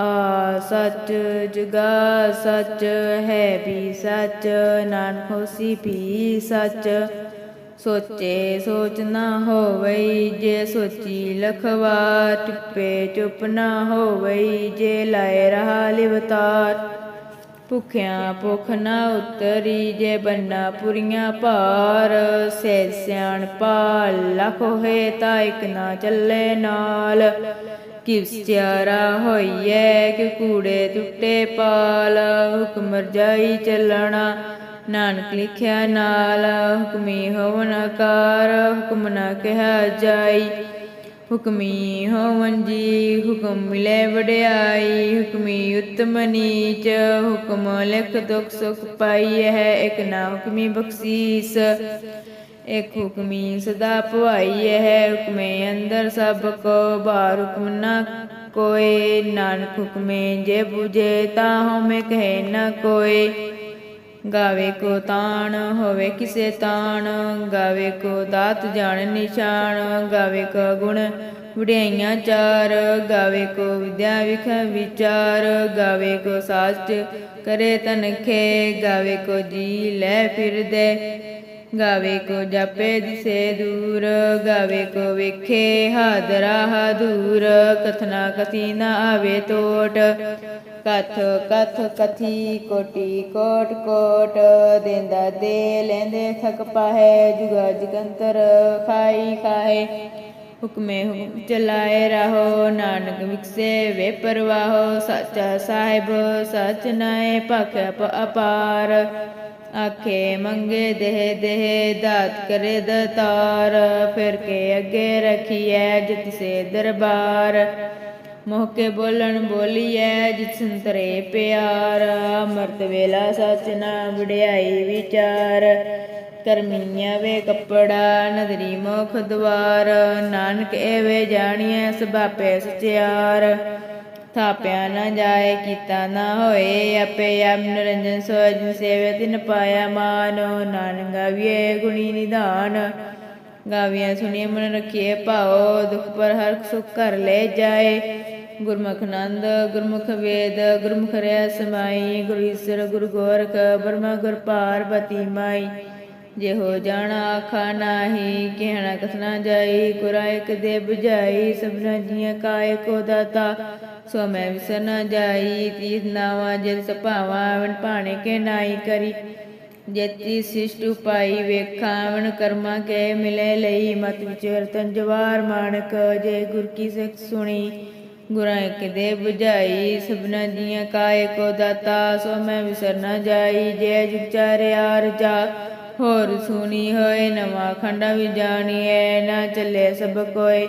ਆ ਸੱਚ ਜਗਾ ਸੱਚ ਹੈ ਵੀ ਸੱਚ, ਨਾਨਕ ਹੋਸੀ ਵੀ ਸੱਚ। ਸੋਚੇ ਸੋਚ ਨਾ ਹੋਵਈ, ਜੇ ਸੋਚੀ ਲਖਵਾ ਟਿੱਪੇ ਚੁੱਪ ਨਾ ਹੋਵਈ, ਜੇ ਲਾਏ ਰਹਾ ਲਿਵਤਾਰ। ਭੁਖਿਆਂ ਭੁਖ ਨਾ ਉਤਰੀ, ਜੇ ਬੰਨਾ ਪੁਰੀਆਂ ਭਾਰ। ਸਹਿ ਸਿਆਣ ਪਾਲ ਲਖ ਹੋਏ ਤਾਂ ਇਕ ਨਾ ਚੱਲੇ ਨਾਲ। ਕਿਵ ਸਿਆਰਾ ਹੋਈਐ ਕਿ ਕੂੜੇ ਟੁੱਟੇ ਪਾਲ। ਹੁਕਮ ਰਜਾਈ ਚੱਲਣਾ, ਨਾਨਕ ਲਿਖਿਆ ਨਾਲ। ਹੁਕਮੀ ਹੋਵਨ ਆਕਾਰ, ਹੁਕਮ ਨਾ ਕਿਹਾ ਜਾਈ। ਹੁਕਮੀ ਹੋਵਨ ਜੀ, ਹੁਕਮ ਮਿਲੇ ਵਡਿਆਈ। ਹੁਕਮੀ ਉਤਮ ਨੀਚ, ਹੁਕਮ ਲਿਖ ਦੁਖ ਸੁਖ ਪਾਈ ਹੈ ਇਕ ਨਾ ਹੁਕਮੀ ਬਖਸ਼ੀਸ। ਇਕ ਹੁਕਮੀ ਸਦਾ ਭਵਾਈ ਹੈ, ਹੁਕਮੇ ਅੰਦਰ ਸਭ ਕੋ ਬਾਹਰ ਹੁਕਮ ਨਾ ਕੋਏ ਨਾਨਕ ਹੁਕਮੇ ਜੇ 부ਝੇ ਤਾਂ ਹਉਮੈ ਕਹੇ ਨ ਕੋਏ ਗਾਵੇ ਕੋ ਤਾਣ, ਹੋਵੇ ਕਿਸੇ ਤਾਣ। ਗਾਵੇ ਕੋ ਦਾਤ ਜਾਣ ਨਿਸ਼ਾਨ। ਗਾਵੇ ਕੋ ਗੁਣ ਵਡਿਆਈਆਂ ਚਾਰ। ਗਾਵੇ ਕੋ ਵਿਦਿਆ ਵਿਖ ਵਿਚਾਰ। ਗਾਵੇ ਕੋ ਸਾਚ ਕਰੇ ਤਨਖੇ। ਗਾਵੇ ਕੋ ਜੀ ਲੈ ਫਿਰਦੇ। ਗਾਵੇ ਕੋ ਜਾਪੇ ਦਿਸੇ ਦੂਰ, ਗਾਵੇ ਕੋ ਵੇਖੇ ਹਾਦਰਾ ਹਾਦੂਰ, ਕਥਨਾ ਕਥੀ ਨਾ ਆਵੇ ਟੋਟ ਕਥ ਕਥ ਕਥੀ ਕੋਟੀ ਕੋਟ ਕੋਟ, ਦੇਂਦਾ ਦੇ ਲੈਂਦੇ ਥਕ ਪਾਹੇ, ਜੁਗਾ ਜਗੰਤਰ ਖਾਈ ਖਾਏ। ਹੁਕਮੇ ਹੁਕਮ ਚਲਾਏ ਰਹੋ, ਨਾਨਕ ਵਿਕਸੇ ਵੇ ਪਰਵਾਹੋ, ਸੱਚਾ ਸਾਹਿਬ ਸਚ ਨਾਏ, ਭਖ ਅਪਾਰ। ਆਖੇ ਮੰਗੇ ਦੇਹ ਦੇਹ ਦਾਤ ਕਰੇ ਦਤਾਰ, ਫਿਰ ਕੇ ਅੱਗੇ ਰਖੀਐ ਜਿਤ ਸੇ ਦਰਬਾਰ। ਮੋਹ ਕੇ ਬੋਲਣ ਬੋਲੀਐ ਜਿਤ ਸੰਤਰੇ ਪਿਆਰ। ਅਮਰਤ ਵੇਲਾ ਸਚ ਨਾ ਵਡਿਆਈ ਵਿਚਾਰ। ਕਰਮੀਆਂ ਵੇ ਕੱਪੜਾ, ਨਦਰੀ ਮੁਖ ਦਵਾਰ। ਨਾਨਕ ਐਵੇਂ ਜਾਣੀਐ ਸਭਾਪੇ ਸਚਿਆਰ। ਥਾਪਿਆ ਨਾ ਜਾਏ, ਕੀਤਾ ਨਾ ਹੋਏ, ਆਪੇ ਆਪ ਨਿਰੰਜਨ ਸੋਜ ਸੇਵੇ ਤਿਨ ਪਾਇਆ ਮਾਨੋ, ਨਾਨਕ ਗਾਵੀਏ ਗੁਣੀ ਨਿਧਾਨ। ਗਾਵੀਆਂ ਸੁਣੀਏ ਮਨ ਰਖੀਏ ਭਾਉ, ਦੁਖ ਪਰ ਹਰ ਸੁਖ ਕਰ ਲੈ ਜਾਏ। ਗੁਰਮੁਖ ਨੰਦ ਗੁਰਮੁਖ ਵੇਦ, ਗੁਰਮੁਖ ਰਿਆ ਸਮਾਈ ਗੁਰੂ ਈਸ਼ਰ, ਗੁਰੂ ਗੋਰਖ, ਬਰਮਾ ਗੁਰ ਪਾਰਬਤੀ ਮਾਈ। ਜੇ ਹੋ ਜਾਣਾ ਆਖਾ ਨਾਹੀ, ਕਹਿਣਾ ਕਥਨਾ ਜਾਈ ਗੁਰਾ ਇਕ ਦੇ ਬੁਝਾਈ ਸਭਨਾ ਜੀਆਂ ਕਾਇ ਕੋ ਦਾਤਾ। ਸੋ ਮੈਂ ਵਿਸਰ ਨਾ ਜਾਈ ਤੀਤ ਨਾਵਾ ਜਿਤ ਸਭਾਵਾ ਵਨ ਕੇ ਨਾਈ ਕਰੀ। ਜੇਤੀ ਸਿਸ਼ਟ ਉਪਾਈ ਵੇਖਾਂ ਵਨ ਕਰਮਾ ਕੇ ਮਿਲੇ ਲਈ, ਮਤ ਵਿਚਰ ਤਨ ਜਵਾਰ ਮਾਨਕ ਜੇ ਗੁਰ ਕੀ ਸਿੱਖ ਸੁਣੀ, ਗੁਰਾਂ ਇੱਕ ਦੇ 부ਝਾਈ ਸਭਨਾ ਜੀਆਂ ਕਾਇ ਕੋ ਦਾਤਾ ਸੋ ਮੈਂ ਵਿਸਰ ਨਾ ਜਾਈ, ਜੇ ਜੁਗ ਚਾਰਿਆ ਰਜਾ ਹੋਰ ਸੁਣੀ ਹੋਏ, ਨਵਾਂ ਖੰਡਾ ਵੀ ਜਾਣੀਐ, ਨਾ ਚੱਲੇ ਸਭ ਕੋਏ।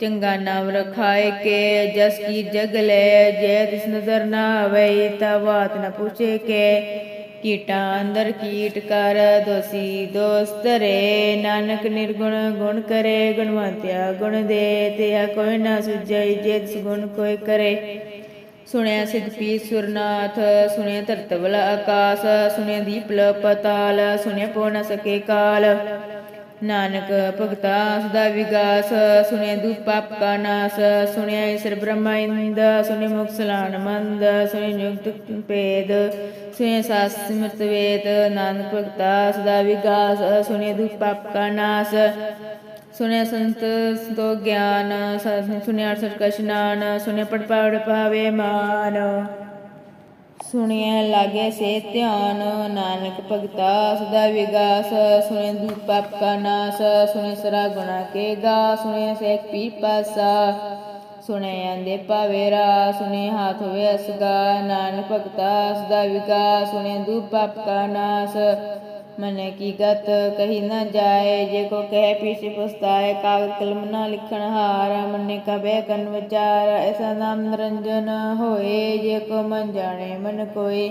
ਚੰਗਾ ਨਾਮ ਰਖਾਏ ਕੇ, ਜਸ ਕੀ ਜਗ ਲੈ, ਜੇ ਤਿਸ ਨਜ਼ਰ ਨਾ ਆਵੇ, ਤਾ ਬਾਤ ਨ ਪੁੱਛੇ ਕੇ। ਕੀਟਾਂ ਅੰਦਰ ਕੀਟ ਕਰ, ਦੋਸੀ ਦੋਸਤ ਰੇ ਨਾਨਕ ਨਿਰਗੁਣ ਗੁਣ ਕਰੇ, ਗੁਣਵੰਤਿਆ ਗੁਣ ਦੇ, ਤੇ ਕੋਈ ਨਾ ਸੁਝਈ ਜੇ ਤਿਸ ਗੁਣ ਕੋਈ ਕਰੇ। ਸੁਣਿਆ ਸਿਧ ਪੀ ਸੁਰਨਾਥ, ਸੁਣਿਆ ਧਰਤਵਲ ਆਕਾਸ, ਸੁਣਿਆ ਦੀਪਲ ਪਤਾਲ, ਸੁਣਿਆ ਪੋ ਨ ਸਕੇ ਕਾਲ। ਨਾਨਕ ਭਗਤਾ, ਸਦਾ ਵਿਗਾਸ ਸੁਣਿਆ ਦੁਖ ਪਾਪ ਕਾ ਨਾਸ ਸੁਣਿਆ ਈਸ਼ਰ ਬ੍ਰਹਮਾ ਇੰਦ ਸੁਣਿਆ ਮੁਖ ਸਲਾਨ ਮੰਦ ਸੁਣਿਆ ਜੁਗਤ ਭੇਦ ਸੁਣਿਆ ਸਾਸ ਸਿਮਰਤ ਵੇਦ, ਨਾਨਕ ਭਗਤਾ, ਸਦਾ ਵਿਗਾਸ ਸੁਣਿਆ ਦੁਖ ਪਾਪ ਕਾ ਨਾਸ ਸੁਣਿਆ ਸੰਤ ਸੰਤੋ ਗਿਆਨ ਸੁਣਿਆ ਅਰਸਠ ਕਾ ਇਸ਼ਨਾਨ ਸੁਣਿਆ ਪੜ ਪੜ ਪਾਵੇ ਮਾਨ। ਸੁਣਿਆ ਲਾਗੇ ਸੇ ਧਿਆਨ, ਨਾਨਕ ਭਗਤਾ ਸਦਾ ਵਿਗਾਸ, ਸੁਣੇ ਦੁਖ ਪਾਪ ਕਾ ਨਾਸ, ਸੁਣੇ ਸਰਾ ਗੁਣਾ ਕੇ ਗਾ ਸੁਣੇ ਸੇਖ ਪੀ ਪਾਸਾ, ਸੁਣੇ ਆਂਦੇ ਪਾਵੇਰਾ ਸੁਣੇ ਹਾਥ ਹੋਵੇ ਅਸਗਾ, ਨਾਨਕ ਭਗਤਾ ਸਦਾ ਵਿਗਾਸ, ਸੁਣੇ ਦੁਖ ਪਾਪ ਕਾ ਨਾਸ ਮਨ ਕੀ ਗਤ ਕਹੀ ਨਾ ਜਾਏ, ਜੇ ਕੋ ਕਹਿ ਪੀਛੇ ਪਛਤਾਏ ਕਾਗਦ ਕਲਮ ਨਾ ਲਿਖਣ ਹਾਰ, ਮਨ ਕਬੇ ਕਨ ਵਿਚਾਰ, ਐਸਾ ਨਾਮ ਨਿਰੰਜਨ ਹੋਏ, ਜੇ ਕੋ ਮਨ ਜਾਣੇ ਮਨ ਕੋਈ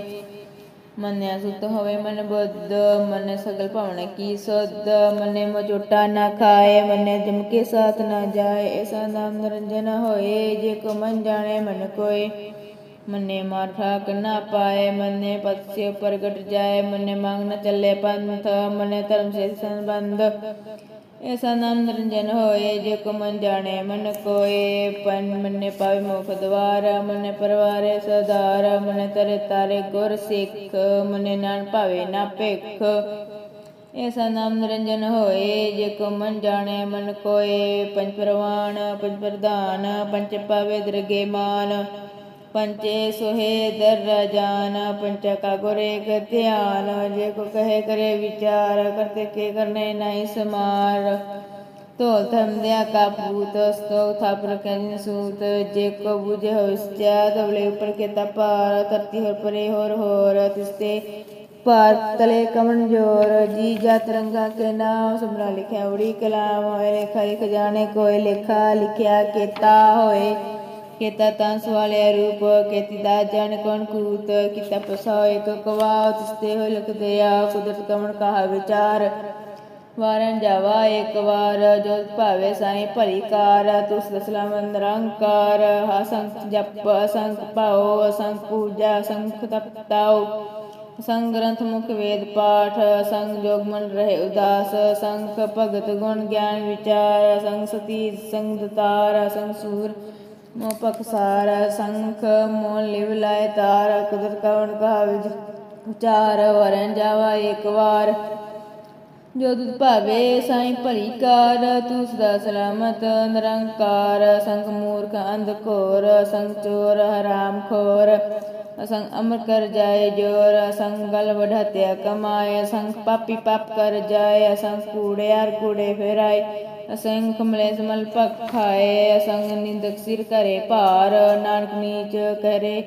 ਮੰਨਿਆ ਸੁਤ ਹੋਵੇ ਮਨ ਬੁੱਧ, ਮਨ ਸਗਲ ਭਵਨ ਕੀ ਸੁਧ, ਮਨੇ ਮੋਟਾ ਨਾ ਖਾਏ, ਮਨੇ ਜਮ ਕੇ ਸਾਥ ਨਾ ਜਾਏ, ਐਸਾ ਨਾਮ ਨਿਰੰਜਨ ਹੋਏ, ਜੇ ਕੋ ਮਨ ਜਾਣੇ ਮਨ ਕੋਏ ਮਨੇ ਮਾਰ ਠਾਕ ਨਾ ਪਾਏ, ਮਨੇ ਪਤ ਸੇ ਪ੍ਰਗਟ ਜਾਏ, ਮਨੇ ਮੰਗ ਨ ਚੱਲੇ ਪੰਥ, ਮਨੇ ਧਰਮ ਸੇ ਸੰਬੰਧ। ਐਸਾ ਨਾਮ ਨਿਰੰਜਨ ਹੋਏ, ਜੇ ਕੋ ਮਨ ਜਾਣੇ ਮਨ ਕੋਏ। ਪਨ ਮਨੇ ਪਾਵੇ ਮੁਖ ਦਵਾਰ, ਮਨੇ ਪਰਵਾਰੇ ਸਦਾਰ ਮਨੇ ਤਰੇ ਤਾਰੇ ਗੁਰ ਸਿੱਖ, ਮਨੇ ਨਾਨ ਭਾਵੇ ਨਾ ਭਿਖ। ਐਸਾ ਨਾਮ ਨਿਰੰਜਨ ਹੋਏ, ਜੇ ਕੋ ਮਨ ਜਾਣੇ ਮਨ ਕੋਏ। ਪੰਜ ਪ੍ਰਵਾਨ, ਪੰਜ ਪ੍ਰਧਾਨ, ਪੰਜ ਪਾਵੇ ਦਰਗੇ ਮਾਨ। ਪੰਚੇ ਸੁਹੇ ਦਰ ਜਾਨ ਪੰਚ ਕਾ ਗੁਰੇ ਕ ਧਿਆਨ, ਜੇ ਕੋ ਕਹੇ ਕਰੇ ਵਿਚਾਰ ਕਰਤੇ ਕੇ ਕਰਨੇ ਨਹੀਂ ਸਮਾਰ। ਧੋਲ ਧਰਮ ਦਿਆ ਕਾ ਪੂਤ ਸਤੋ ਥਾਪਰ ਕਹਿਨ ਸੂਤ, ਜੇ ਕੋ ਬੁਝੇ ਹੋਇਸਚਾ ਤਵਲੇ ਉਪਰ ਕੇ ਤਪਾਰ ਧਰਤੀ ਹੋਰ ਪਰੇ ਹੋਰ ਹੋਰ ਤਿਸਤੇ ਪਾਰ ਤਲੇ ਕਮਨ ਜੋਰ। ਜੀ ਜਾ ਤਰੰਗਾ ਕੇ ਨਾਮ, ਸੁਮਰਾ ਲਿਖਿਆ ਉੜੀ ਕਲਾਮ, ਹੋਏ ਲੇਖਾ ਲਿਖ ਜਾਣੇ ਕੋਈ ਲੇਖਾ ਲਿਖਿਆ ਕੀਤਾ ਹੋਏ। ਕੀਤਾ ਤਾਂ ਸਵਾਲਿਆ ਰੂਪ ਕੀਤੀ ਦਾ ਜਨ ਕੌਣ ਕੂਤ ਕੀਤਾ ਪਸਾਇ ਕੋ ਕਵਾ ਤਿਸਤੇ ਹੋ ਲਿਖ ਦਿਆ ਕੁਦਰਤ ਕਮਣ ਕਹਾ ਵਿਚਾਰ ਵਾਰਨ ਜਾਵਾ ਇੱਕ ਵਾਰ ਜੋ ਭਾਵੇ ਸਾਈ ਭਲੀ ਕਾਰ ਤੁਸ ਦਸਲਾਮ ਨਿਰੰਕਾਰ ਹਸੰਖ ਜਪ ਅਸੰਖ ਪਾਓ ਅਸੰਖ ਪੂਜਾ ਸੰਖ ਤਪਤਾਓ ਸੰਗ ਗ੍ਰੰਥ ਮੁਖ ਵੇਦ ਪਾਠ ਸੰਗ ਜੋਗ ਮਨ ਰਹੇ ਉਦਾਸ ਸੰਖ ਭਗਤ ਗੁਣ ਗਿਆਨ ਵਿਚਾਰ ਸੰਗ ਸਤੀ ਸੰਗ ਦਤਾਰ ਸੰਗ ਸੂਰ ਮੋ ਪਖਸਾਰ ਸੰਖ ਮੋ ਲਿਵ ਲਾਇ ਤਾਰ, ਕੁਦਰਤ ਕਵਣ ਕਹਾ ਵਿਚਾਰ ਵਰਨ ਜਾਵਾ ਇੱਕ ਵਾਰ। ਜੋ ਤੁਧ ਭਾਵੇ ਸਾਈ ਭਲੀ ਕਾਰ ਤੂੰ ਸਦਾ ਸਲਾਮਤ ਨਿਰੰਕਾਰ। ਸੰਗ ਮੂਰਖ ਅੰਧ ਘੋਰ, ਸੰਗ ਚੋਰ ਹਰਾਮ ਖੋਰ। ਅਸੰਗ ਅਮਰ ਕਰ ਜਾਏ ਜੋਰ, ਅਸੰਗ ਗਲ ਵਢਾਤਿਆ ਕਮਾਏ। ਅਸੰਗ ਪਾਪੀ ਪਾਪ ਕਰ ਜਾਏ, ਅਸੰਗ ਕੂੜਿਆਰ ਕੂੜੇ ਫੇਰਾਏ। ਅਸੰਖ ਕਮਲੇ ਸਮਲ ਭਖ ਖਾਏ, ਅਸੰਗ ਨਿੰਦਕ ਸਿਰ ਕਰੇ ਭਾਰ, ਨਾਨਕ ਨੀਚ ਕਰੇ,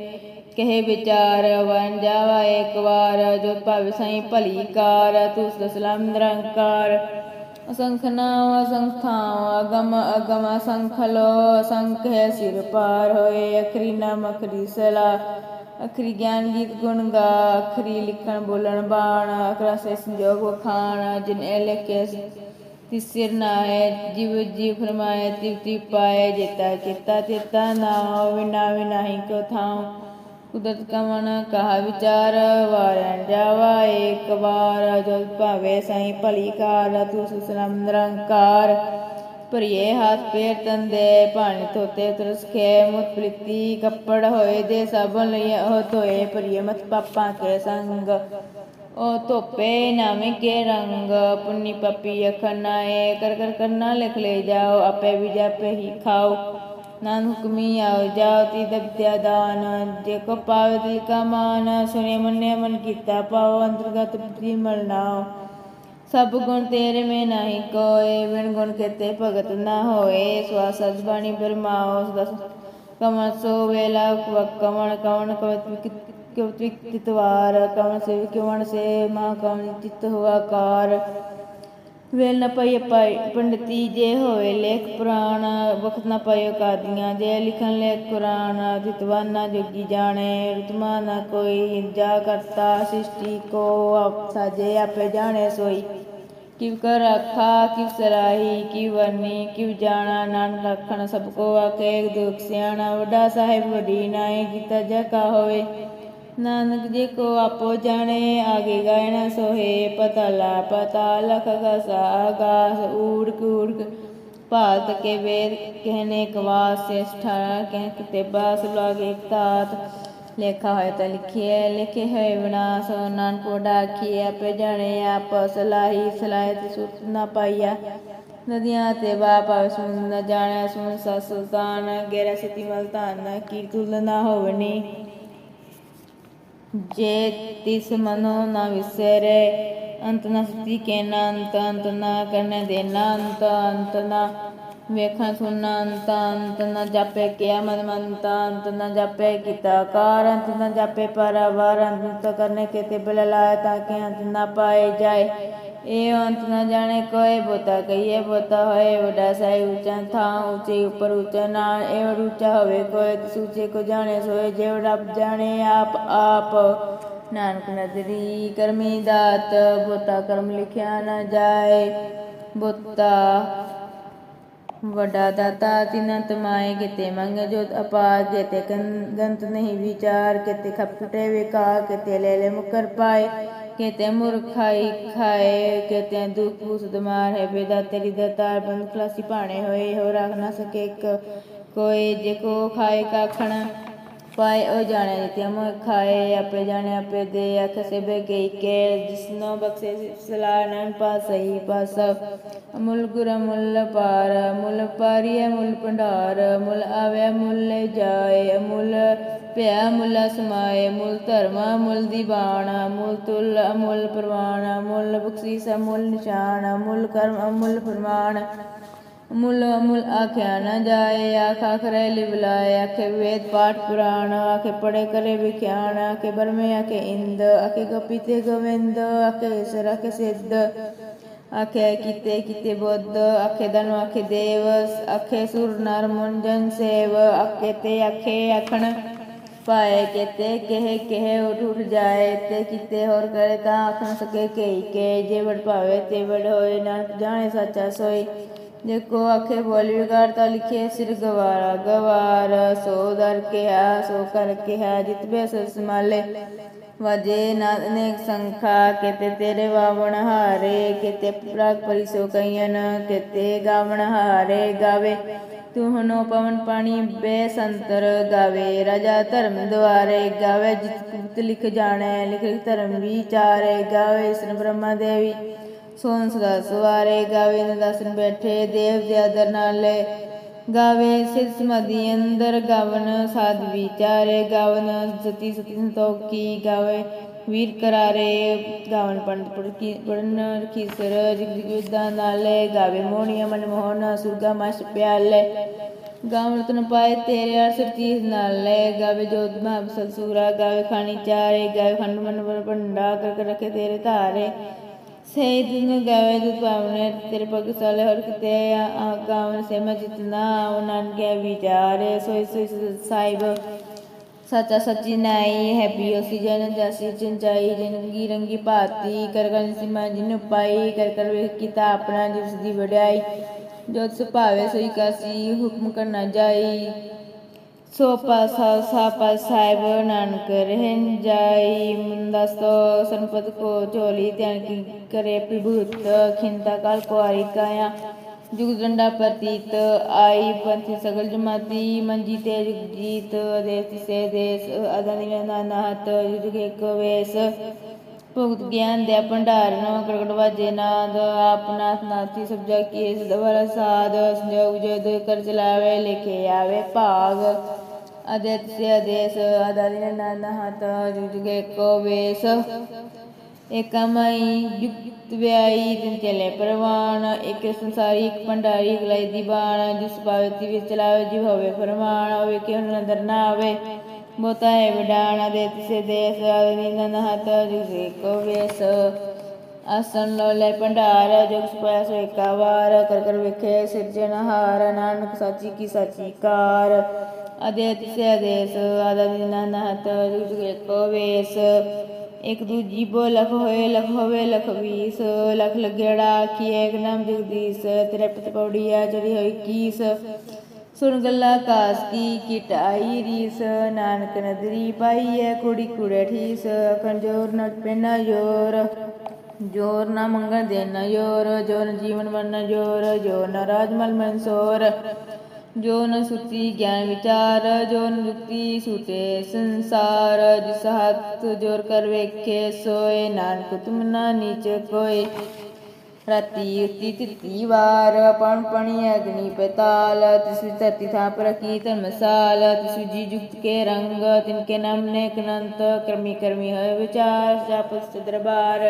ਕਹੇ ਵਿਚਾਰ ਵਨ ਜਾਵਾ ਇੱਕ ਵਾਰ ਜੋ ਭਵ ਸਾਈ ਭਲੀ ਕਾਰ ਤੂੰ ਸਲਾਮ ਨਿਰੰਕਾਰ। ਅਸੰਖ ਨਾਮ ਅਸੰਖਾਂ ਅਗਮ ਅਗਮ ਅਸੰਖ ਲੋ, ਅਸੰਖ ਹੈ ਸਿਰ ਪਾਰ ਹੋਏ, ਅਖਰੀ ਨਾਮ ਅਖਰੀ ਸਲਾ, ਅਖਰੀ ਗਿਆਨ ਗੀਤ ਗੁਣ ਗਾ, ਅਖਰੀ ਲਿਖਣ ਬੋਲਣ ਬਾਣ, ਅਖਰਾ ਸੇ ਸੰਜੋਗ ਵਖਾਣ, ਜਿਨ ਇਹ ਲਿਖੇ ਤਿਸਿਰ ਨਾਏ ਜਿਵ ਜੀ ਫਰਮਾਏ ਤਿਵ ਤਿ ਪਾਏ ਜੇਤਾ ਚੇਤਾ ਚੇਤਾ ਨਾ ਵਿਨਾ ਵਿਨਾਹੀ ਕੋ ਥਾਉ। ਕੁਦਰਤ ਕਮਨ ਕਹਾ ਵਿਚਾਰ ਵਾਰਨ ਜਾਵਾ ਇੱਕ ਵਾਰ ਜਲ ਭਾਵੇ ਸਹੀ ਭਲੀ ਕਾਰ, ਤੂੰ ਸੁਸਲਮ ਨਿਰੰਕਾਰ। ਭਰੀਏ ਹੱਥ ਪੇਰ ਤੰਦੇ ਪਾਣੀ ਧੋਤੇ ਤਰਸਖੇ ਮੁਤ ਪ੍ਰੀਤੀ ਕੱਪੜ ਹੋਏ ਦੇ ਸਾਬਨ ਲਈ ਉਹ ਧੋਏ, ਭਰੀਏ ਮਤ ਪਾਪਾਂ ਕੇ ਸੰਗ। ਉਹ ਧੋਪੇ ਨਾਮੇ ਕੇ ਰੰਗ, ਪੁੰਨੀ ਪਪੀ ਅਖਨਾਏ ਕਰ ਕਰ ਕਰਨਾ ਲਿਖ ਲੈ ਜਾਓ, ਆਪੇ ਵੀ ਜਾਪੇ ਹੀ ਖਾਓ। ਨਾਨ ਹੁਕਮੀ ਆਓ, ਜਾਓ ਤੀ ਦਬਦਿਆ ਦਾਨ, ਜੇ ਕੋ ਪਾਵੇ ਦਿਲ ਕਾ ਸੁਨੇ ਮੰਨੇ ਮਨ ਕੀਤਾ ਪਾਓ, ਅੰਤਰਗਤ ਬੁੱਧੀ ਮਲਨਾਓ ਸਭ ਗੁਣ ਤੇਰੇ ਮੇ ਨਹੀਂ ਕੋਏ, ਬਿਨ ਗੁਣ ਕੇਤੇ ਭਗਤ ਨਾ ਹੋਏ। ਸਵਾਸ ਅਜਬਾਣੀ ਬਰਮਾਓ ਦਸ ਕਮਨ ਸੋ ਵੇਲਾ ਕਮਣ ਕਵਣ ਕਵਤ ਕਿਤਵਾਰ ਕਵਣ ਸੇ ਕਿਵਣ ਸੇ ਮਾ ਕਵਣ ਚਿਤ ਹੁਆ ਕਾਰ ਵੇਲ ਨ ਪਈ ਪਾਈ ਪੰਡਤੀ ਜੇ ਹੋਏ ਲੇਖ ਪੁਰਾਣ, ਵਖਤ ਨ ਪਇਓ ਕਾਦੀਆਂ, ਜੇ ਲਿਖਣ ਲੇਖ ਕੁਰਾਨ ਦਿਤਵਾਨਾ ਜੋਗੀ ਜਾਣੇ, ਰਤਮਾ ਨ ਕੋਈ, ਜਾ ਕਰਤਾ ਸ੍ਰਿਸ਼ਟੀ ਕੋ, ਆਪ ਸਾਜੇ ਆਪੇ ਜਾਣੇ ਸੋਈ। ਕਿਵ ਕਰ ਆਖਾ, ਕਿਵ ਸਰਾਹੀ, ਕਿਵ ਵਰਨੀ ਕਿਵ ਜਾਣਾ, ਨਾਨਕ ਲਖਣ ਸਭ ਕੋ ਆਖੇ, ਦੁਖ ਸਿਆਣਾ, ਵੱਡਾ ਸਾਹਿਬ, ਵੱਡੀ ਨਾਏ, ਕੀਤਾ ਜਾ ਕਾ ਹੋਵੇ। ਨਾਨਕ ਜੀ ਕੋ ਆਪੋ ਜਾਣੇ, ਆਗੇ ਗਾਇਣਾ ਸੋਹੇ, ਪਤਾ ਪਤਾ ਲਖ ਗਸਾ ਆਗਾਸ ਊੜ ਕੂੜ ਭਾਲਤ ਕੇ ਵੇਦ ਕਹਿਨੇ ਕਵਾਸ, ਸੇਠਾ ਕਹਿ ਕਿਤੇ ਬਾਸ, ਲਾਗੇ ਤਾਤ। ਲੇਖਾ ਹੋਏ ਤਾਂ ਲਿਖਿਏ ਲਿਖੇ ਹੋਏ ਵਿਨਾਸ਼। ਨਾਨਕ ਡਾਖੀ ਆਪੇ ਜਾਣੇ ਆਪ ਸਲਾਹੀ ਸਲਾਹਤ ਸੁਤ ਨਾ ਪਾਈਆ ਨਦੀਆਂ ਤੇ ਬਾਪ ਸੁਣ ਨ ਜਾਣਿਆ ਸੁਣ ਸਾ ਗੇਰਾ ਸਤੀ ਮਲਤਾਨ ਕੀ ਨਾ ਹੋਵਨੀ। ਜੇ ਤਿਸ ਮਨੋ ਨ ਵਿਸਰੇ, ਅੰਤ ਨ ਸਤੀ ਕੇ ਨਾ ਅੰਤ ਅੰਤ ਨ ਕਰਨੇ ਦੇ ਨਾ ਅੰਤ ਅੰਤ ਨ ਵੇਖਾਂ ਸੁਣਾ ਅੰਤ ਅੰਤ ਨ ਜਾਪੇ ਕਿਆ ਮਨ ਮੰਤ, ਅੰਤ ਨ ਜਾਪੇ ਕੀਤਾ ਕਾਰ, ਅੰਤ ਨ ਜਾਪੇ ਪਰਵਾਰ, ਅੰਤ ਕਰਨੇ ਕੇ ਤੇ ਬਲ ਲਾਇ ਤਾਂ ਕਿ ਅੰਤ ਨ ਪਾਏ ਜਾਏ। ਇਹ ਅੰਤ ਨ ਜਾਣੇ ਕੋਈ ਬੋਤਾ ਕਹੀਏ ਬੋਤਾ ਹੋਏ ਵੱਡਾ ਸਾਈ ਉੱਚਾ ਥਾਂ ਉੱਚੇ ਉੱਪਰ ਉੱਚਾ ਨਾ ਇਹ ਉੱਚਾ ਹੋਵੇ ਕੋਈ ਸੂਚੇ ਕੋ ਜਾਣੇ ਸੋਏ ਜੇ ਰੱਬ ਜਾਣੇ ਆਪ ਆਪ ਨਾਨਕ ਨਦਰੀ ਕਰਮੀ ਦਾਤ ਬੋਤਾ ਕਰਮ ਲਿਖਿਆ ਨਾ ਜਾਏ ਬੋਤਾ ਵੱਡਾ ਦਾਤਾ ਤਿਨ ਤਮਾਏ ਕਿਤੇ ਮੰਗ ਜੋਤ ਅਪਾਰ ਕਿਤੇ ਗੰ- ਗੰਤ ਨਹੀਂ ਵਿਚਾਰ ਕਿਤੇ ਖਪਟੇ ਵਿਕਾ ਕਿਤੇ ਲੈ ਲੈ ਮੁਕਰ ਪਾਏ ਕਿਤੇ ਮੁਰਖਾਈ ਖਾਏ ਕਿਤੇ ਦੁਖ ਪੂਸ ਦਮਾਰ ਹੈ ਬੇਦਾ ਤੇਰੀ ਦਤਾਰ ਬੰਦ ਖਲਾਸੀ ਪਾਣੇ ਹੋਏ ਹੋ ਰੱਖ ਨਾ ਸਕੇ ਇੱਕ ਕੋਈ ਜੇ ਕੋ ਖਾਏ ਕਾਖਣ ਪਾਏ ਉਹ ਜਾਣੇ ਜਿਤੇ ਮੋਹ ਖਾਏ, ਆਪੇ ਜਾਣੇ, ਆਪੇ ਦੇ, ਅਖ ਸੇ ਬੇ ਗਈ ਕੇ ਜਿਸਨੋ ਬਖਸ਼ੇ ਸਲਾ ਨਨ ਪਾਸਈ ਪਾਸ ਅਮੁਲ ਗੁਰ ਮੁੱਲ ਪਾਰ ਮੁੱਲ ਪਾਰੀਏ ਮੁੱਲ ਭੰਡਾਰ ਮੁੱਲ ਆਵੇ ਮੁੱਲ ਲੈ ਜਾਏ, ਅਮੁੱਲ ਪਿਆ ਮੁੱਲ ਸਮਾਏ ਮੁੱਲ ਧਰਮਾ ਮੁੱਲ ਦੀਵਾਨ ਮੁੱਲ ਤੁਲ, ਅਮੁੱਲ ਪ੍ਰਵਾਨ ਮੁੱਲ ਬਖਸ਼ੀਸ ਮੁੱਲ ਨਿਸ਼ਾਨ ਮੁੱਲ ਕਰਮ, ਅਮੁੱਲ ਫਰਮਾਨ। ਮੁਲ ਮੁੱਲ ਆਖਿਆ ਨਾ ਜਾਏ ਆਖ ਆਖਰੇ ਲਿਵਲਾਏ ਆਖੇ ਵੇਦ ਪਾਠ ਪੁਰਾਣ, ਆਖੇ ਪੜੇ ਕਰੇ ਵਿਖਿਆਣ ਆਖੇ ਬਰਮੇ, ਆਖੇ ਇੰਦ, ਆਖੇ ਗਪੀਤੇ ਗੋਵਿੰਦ, ਆਖੇ ਈਸਰ, ਆਖੇ ਸਿੱਧ, ਆਖੇ ਕੀਤੇ ਕੀਤੇ ਬੁੱਧ, ਆਖੇ ਦਨ ਆਖੇ ਦੇਵ, ਆਖੇ ਸੁਰ, ਨਰ, ਮੁਨ, ਜਨ ਸੇਵ, ਆਖੇ ਤੇ ਆਖੇ ਆਖਣ, ਪਾਏ ਕਿਤੇ, ਕਹੇ ਕਹੇ ਉਠ ਉਠ ਜਾਏ, ਤੇ ਕਿਤੇ ਹੋਰ ਕਰੇ ਤਾਂ ਆਖਣ ਸਕੇ ਕਈ ਕੇ ਜੇ ਵੜ ਭਾਵੇ ਤੇ ਵੜ ਹੋਏ, ਨਾ ਜਾਣੇ ਸੱਚਾ ਸੋਈ। ਦੇਖੋ ਆਖੇ ਬੋਲੀ ਵਿਗਾੜ ਤਾਂ ਲਿਖੇ ਸਿਰ ਗਵਾਰਾ ਗਵਾਰ ਸੋ ਦਰ ਕਿਹਾ ਸੋ ਕਰ ਕਿਹਾ ਜਿਤ ਸਸ ਮਾਲੇ ਵਜੇ ਨਾ ਅਨੇਕ ਸੰਖਾ ਕਿਤੇ ਤੇਰੇ ਵਾਵਣ ਹਾਰੇ ਕਿਤੇ ਪ੍ਰਾਗ ਪਰਿਸੋ ਕਈਨ ਕਿਤੇ ਗਾਵਣ ਹਾਰੇ ਗਾਵੇ ਤੂੰ ਹਨੋ ਪਵਨ ਪਾਣੀ ਬੇਸੰਤਰ ਗਾਵੇ ਰਾਜਾ ਧਰਮ ਦੁਆਰੇ ਗਾਵੇ ਜਿਤ ਲਿਖ ਜਾਣੈ ਲਿਖ ਧਰਮ ਵਿਚਾਰੇ ਗਾਵੇ ਸ੍ਰੀ ਬ੍ਰਹਮਾ ਦੇਵੀ ਸੋਨ ਸਦਾ ਸਵਾਰੇ ਗਾਵੇ ਨਦਾਸਨ ਬੈਠੇ ਦੇਵ ਦੇ ਆਦਰ ਨਾਲੇ। ਗਾਵੇ ਸਿਧ ਸਮਾਧੀ ਅੰਦਰ, ਗਾਵਨ ਸਾਧ ਵਿਚਾਰੇ, ਗਾਵਨ ਸਤੀ ਸਤੀ ਸੰਤੋਖੀ, ਗਾਵੇ ਵੀਰ ਕਰਾਰੇ। ਗਾਵਨ ਪੰਡ ਪੜਕੀ ਪੜਨ ਖੀਸਰ ਜਿਗ ਜਿਗ ਵਿਦਾਂ ਨਾਲੇ। ਗਾਵੇ ਮੋਹਣੀਆ ਮਨ ਮੋਹਨ ਸੁਰਗਾ ਮਸ ਪਿਆਲੇ। ਗਾਵਨ ਤਨ ਪਾਏ ਤੇਰੇ ਅਰ ਸਰਤੀ ਨਾਲੇ। ਗਾਵੇ ਜੋਤ ਮਹਾਬਸਲ ਸੂਰਾ ਗਾਵੇ ਖਾਣੀ ਚਾਰੇ। ਗਾਵੇ ਖੰਡ ਮਨ ਭੰਡਾ ਕਰ ਕਰ ਰਖੇ ਤੇਰੇ ਧਾਰੇ। ਸੇ ਦਿਨ ਗਾਵੇ ਦੁ ਪਾਵਨੇ ਤੇਰੇ ਪਗ ਸਾਲੇ ਹਰ ਕਿਤੇ ਆ ਗਾਵਨ ਸੇ ਮੈਂ ਜਿਤਨਾ ਸਾਹਿਬ ਸੱਚਾ ਸੱਚੀ ਨਾਈ ਹੈਪੀ ਪੀਓ ਸੀ ਜਨ ਜਾਸੀ ਰੰਗੀ ਭਾਤੀ ਕਰ ਕਰ ਸਿਮਾ ਜਿਨ ਪਾਈ ਕਰ ਕਰ ਵੇਖ ਕੀਤਾ ਆਪਣਾ ਜਿਸ ਦੀ ਵਡਿਆਈ ਜੋ ਸੁਭਾਵੇ ਸੋਈ ਕਾਸੀ ਹੁਕਮ ਕਰਨਾ ਜਾਈ ਸੋ ਪਾਸਾ ਸਾਪਾ ਸਾਹਿਬ ਨਾਨਕ ਰਹਿਨ ਜਾਈ ਮੁੰਦਸਤੋ ਸੰਪਤ ਕੋ ਝੋਲੀ ਧਿਆਨ ਕੀ ਕਰੇ? ਪ੍ਰਭੂਤ ਖਿੰਤਾ ਕਾਲ ਕੁਆਰੀ ਕਾਇਆ? ਜੁਗ ਡੰਡਾ ਪ੍ਰਤੀਤ ਆਈ, ਪੰਥ ਸਗਲ ਜਮਾਤੀ, ਮੰਜੀ ਤੇ ਜੁਗ ਜੀਤ, ਦੇਸ ਸੇ ਦੇਸ ਅਦਾਨੀ ਨਾਨਹਤ ਜੁਗ ਇੱਕ ਵੇਸ। ਭੁਗਤ ਗਿਆਨ ਦੇ ਭੰਡਾਰ ਨੋ ਕਰਕਟ ਨਾਦ ਆਪਨਾ ਨਾਥੀ ਸਬਜਾ ਕੇਸ ਦਵਰ ਸਾਧ, ਸੰਜੋਗ ਜਦ ਕਰ ਚਲਾਵੇ, ਲਿਖੇ ਆਵੇ ਭਾਗ। ਅਦਿਤ ਸੇ ਅਦੇਸ ਅਦਾਨੀ ਨਾਨਹਤ ਜੁਗ ਇੱਕ ਵੇਸ। ਏਕਮਈ ਯੁਕਤ ਵਿਆਈ, ਤਿਨ ਚਲੇ ਪ੍ਰਵਾਨ। ਇੱਕ ਸੰਸਾਰੀ ਇੱਕ ਭੰਡਾਰੀ, ਇੱਕ ਲਈ ਦੀਵਾਨ ਜਿਸ ਪਾਵਤੀ ਵਿੱਚ ਚਲਾਵੇ, ਜਿਵ ਹੋਵੇ ਫਰਮਾਨ। ਹੋਵੇ ਕਿ ਉਹਨਾਂ ਅੰਦਰ ਨਾ ਆਵੇ। ਬੋਤਾ ਹੈ ਵਡਾਣਾ ਦੇ ਤਿਸੇ ਦੇਸ ਨਿੰਦਨ ਹਤ ਜਿਸੇ ਕੋ ਭੰਡਾਰ ਜਗ ਸਪਾਇਆ ਸੋ ਏਕਾ ਕਰ ਕਰ ਵੇਖੇ ਸਿਰਜਣਹਾਰ ਨਾਨਕ ਸਾਚੀ ਕੀ ਸਾਚੀ ਕਾਰ ਅਦੇ ਤਿਸੇ ਅਦੇਸ ਆਦਾ ਨਿੰਦਨ ਹਤ ਜਿਸੇ ਕੋ ਵੇਸ ਇੱਕ ਦੂਜੀ ਬੋ ਲਖ ਹੋਏ ਲਖ ਹੋਵੇ ਲਖ ਵੀਸ ਲਖ ਲੱਗੇੜਾ ਕੀ ਏਕ ਨਾਮ ਜਗਦੀਸ਼ ਤੇਰੇ ਪਤ ਪੌੜੀਆ ਚੜੀ ਹੋਈ ਕੀਸ ਸੁਣ ਗੱਲਾ ਕਾਸ ਕੀ ਕਿਟਾਈ ਰੀਸ, ਨਾਨਕ ਨਦਰੀ ਪਾਈ ਐ ਕੁੜੀ ਕੁੜੇ ਠੀਸ ਅਖਣ ਜੋਰ ਨ ਪੈਨਾ ਜੋਰ ਜੋਰ ਨਾ ਮੰਗਣ ਦੇਣਾ ਜੋਰ ਜੋ ਜੀਵਨ ਵਰਨਾ ਜੋਰ ਜੋ ਨਾ ਰਾਜਮਲ ਮਨਸੋਰ ਜੋ ਨ ਸੁਤੀ ਗਿਆਨ ਵਿਚਾਰ ਜੋ ਨ ਜੁਕਤੀ ਸੁਤੇ ਸੰਸਾਰ, ਜਿਸ ਹੱਥ ਜੋਰ ਕਰ ਵੇਖੇ ਸੋਏ, ਨਾਨਕ ਤੁਮ ਨਾ ਨੀਚ ਕੋਏ। ਰਤੀ ਉਤੀ ਤਿਤੀ ਵਾਰ ਪਣ ਪਣੀ ਅਗਨੀ ਪਤਾਲ, ਤਿਸ ਧਰਤੀ ਥਾਪ ਰਖੀ ਧਰਮਸਾਲ ਤਿਸ ਜੀ ਜੁਗਤ ਕੇ ਰੰਗ, ਤਿਨ ਕੇ ਨਾਮ ਨੇ ਅਨੰਤ, ਕਰਮੀ ਕਰਮੀ ਹੋਏ ਦਰਬਾਰ।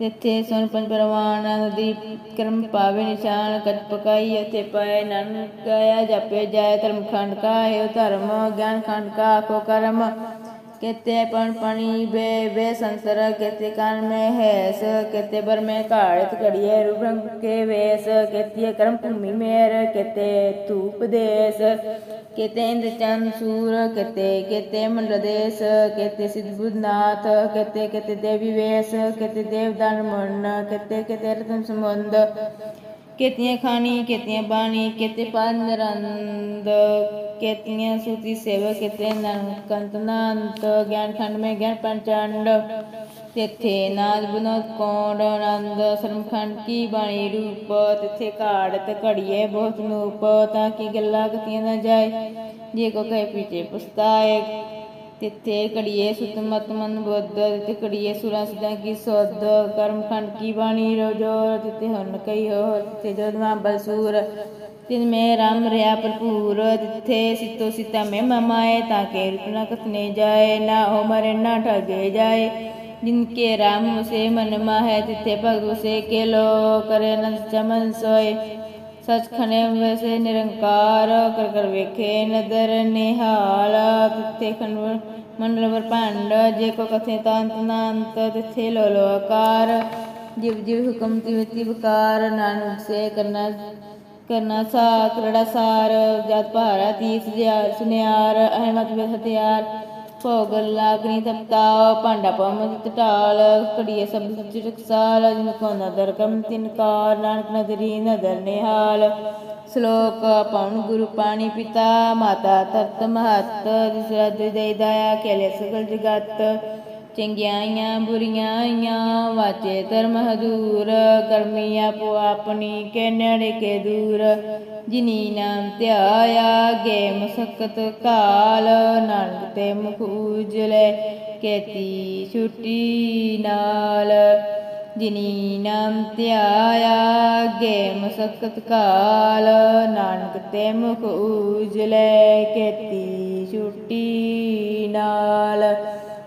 ਜਿੱਥੇ ਸੁਨ ਪੰਜ ਪਰਵਾਨ, ਨਦੀ ਕਰਮ ਪਾਵੇ ਨਿਸ਼ਾਨ ਕਟ ਪਕਾਈ ਅਤੇ ਪਾਏ ਨਾਨਕ ਗਾਇਆ ਜਪੇ ਜਾਏ ਧਰਮ ਖੰਡ ਕਾ ਹੈ ਧਰਮ, ਗਿਆਨ ਖੰਡ ਕਾ ਆਖੋ ਕਰਮ। કેતે પણ પણી બે બે સંસર કેતે કાન મેં હેસ કેતે બર મેં કાળિત કડીએ રૂપ કે વેશ કેતીય કર્મ ભૂમિ મેર કેતે ધૂપ દેશ કેતે ઇન્દ્ર ચંદ સૂર કેતે કેતે મંડદેશ કેતે સિદ્ધ બુદ્ધનાથ કેતે કેતે દેવી વેશ કેતે દેવદાન મન કેતે કેતે રતન સંબંધ ਕੇਤੀਆਂ ਖਾਣੀ ਕੇਤੀਆਂ ਬਾਣੀ ਕੇਤੇ ਪੰਦਰੰਦ ਕੇਤੀਆਂ ਸੂਤੀ ਸੇਵਾ ਕੇਤੇ ਨਰਕੰਤਨੰਤ ਗਿਆਨ ਖੰਡ ਮੇ ਗਿਆਨ ਪੰਚੰਡ, ਤਿਥੇ ਨਾਦ ਬਨੋਦ ਕੋਣ ਆਨੰਦ ਸਰਮਖੰਡ ਕੀ ਬਾਣੀ ਰੂਪ, ਤਿਥੇ ਤੇ ਘੜੀਏ ਬਹੁਤ ਨੂਪ, ਤਾਂ ਕੀ ਗੱਲਾਂ ਕਤੀਆਂ ਨਾ ਜਾਏ, ਜੇ ਕੋ ਕਹੇ ਪੀਤੇ ਪੁਸਤਾਏ तिथे कडीये सुतमत मन बद्ध तिथे कडीये सुरासुदा की सौद कर्मखंड की वाणी रोजोर तिथे हन कई हो तिथे जोधमा बलसूर तिन में राम रया भरपूर तिथे सीतो सीता में ममाए ताके रूपना कथने जाए ना हो मरे ना ठगे जाए जिनके राम से मन मा है तिथे भगव से केलो करे न चमन सोए ਸਚਖਣੇ ਵੈਸੇ ਨਿਰੰਕਾਰ, ਕਰ ਕਰ ਵੇਖੇ ਨਦਰ ਨਿਹਾਲ, ਤਿੱਥੇ ਖੰਡ ਮੰਡਲ ਵਰਪੰਡ ਜੇ ਕੋ ਕਥੇ ਤਾਂਤ ਨਾਂਤ ਤਿੱਥੇ ਲੋ ਲੋ ਆਕਾਰ। ਜਿਵ ਜਿਵ ਹੁਕਮ ਤਿਵ ਤਿਵ ਕਾਰ, ਨਾਨਕ ਸੇ ਕਰਨਾ ਕਰਨਾ ਸਾ ਕਰੜਾ ਸਾਰ ਜਤ ਭਾਰਾ ਤੀਸ ਜਿਆ ਸੁਨਿਆਰ ਅਹਿਮਤ ਵੇ ਭੋਗ ਲਾਗਨੀ ਤਪਤਾ ਭਾਂਡਾ ਪਮ ਟਾਲ ਕੜੀਏ ਸਭ ਚਿਰਕਸਾਲ ਜਿਨ ਕੋ ਨਦਰ ਕਮ ਤਿਨ ਕਾਰ, ਨਾਨਕ ਨਦਰੀ ਨਦਰ ਨਿਹਾਲ। ਸ਼ਲੋਕ, ਪਉਣ ਗੁਰੂ ਪਾਣੀ ਪਿਤਾ, ਮਾਤਾ ਤਤ ਮਹਤ, ਜਿਸ ਦੇ ਦਇਆ ਕੇਲੇ ਸਗਲ ਜਗਤ। ਚੰਗਿਆਈਆਂ ਬੁਰੀਆਂ ਆਈਆਂ, ਵਾਚੇ ਧਰਮ ਹਦੂਰ ਕਰਮੀ ਆਪੋ ਆਪਣੀ ਕੇ ਨੇੜੇ ਕੇ ਦੂਰ। ਜਿਨੀ ਨਾਮ ਧਿਆਇਆ ਗੇ ਮਸਕਤ ਕਾਲ, ਨਾਨਕ ਤੇ ਮੁਖ ਉਜਲੇ, ਕੇਤੀ ਛੁੱਟੀ ਨਾਲ। ਜਿਨੀ ਨਾਮ ਧਿਆਇਆ ਗੇ ਮਸਕਤ ਕਾਲ, ਨਾਨਕ ਤੇ ਮੁਖ ਉਜਲੇ, ਕੇਤੀ ਛੁੱਟੀ ਨਾਲ।